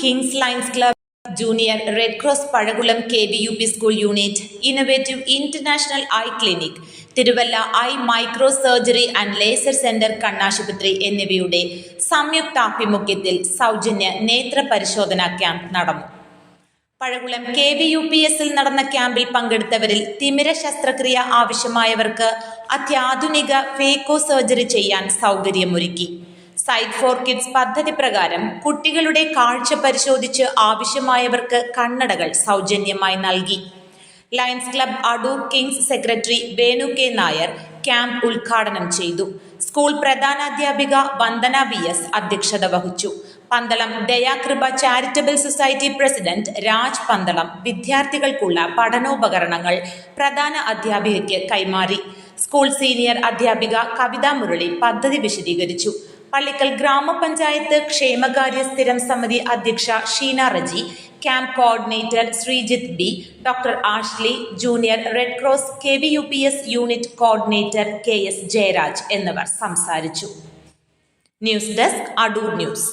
Kings lions club junior red cross Pazhakulam K D U P school unit innovative international eye clinic Thiruvalla eye micro surgery and laser centre കണ്ണാശുപത്രി എന്നിവയുടെ സംയുക്താഭിമുഖ്യത്തിൽ സൗജന്യ നേത്ര പരിശോധനാ camp നടന്നു. Pazhakulam K V U P എസിൽ നടന്ന ക്യാമ്പിൽ പങ്കെടുത്തവരിൽ തിമിര ശസ്ത്രക്രിയ ആവശ്യമായവർക്ക് അത്യാധുനിക ഫേക്കോ സർജറി ചെയ്യാൻ സൗകര്യമൊരുക്കി. സൈറ്റ് ഫോർ കിഡ്സ് പദ്ധതി പ്രകാരം കുട്ടികളുടെ കാഴ്ച പരിശോധിച്ച് ആവശ്യമായവർക്ക് കണ്ണടകൾ സൗജന്യമായി നൽകി. Lions club Adoor kings secretary Venu K Nair camp ഉദ്ഘാടനം ചെയ്തു. സ്കൂൾ പ്രധാനാധ്യാപിക വന്ദന വി എസ് അധ്യക്ഷത വഹിച്ചു. Pandalam Dayakripa charitable society president Raj Pandalam വിദ്യാർത്ഥികൾക്കുള്ള പഠനോപകരണങ്ങൾ പ്രധാന അധ്യാപികയ്ക്ക് കൈമാറി. സ്കൂൾ സീനിയർ അധ്യാപിക കവിതാ മുരളി പദ്ധതി വിശദീകരിച്ചു. പള്ളിക്കൽ ഗ്രാമപഞ്ചായത്ത് ക്ഷേമകാര്യ സ്ഥിരം സമിതി അധ്യക്ഷ Sheena Reji camp coordinator Sreejith B doctor Ashley junior red cross K V U P S unit coordinator K S Jayaraj എന്നിവർ സംസാരിച്ചു. News desk Adoor news.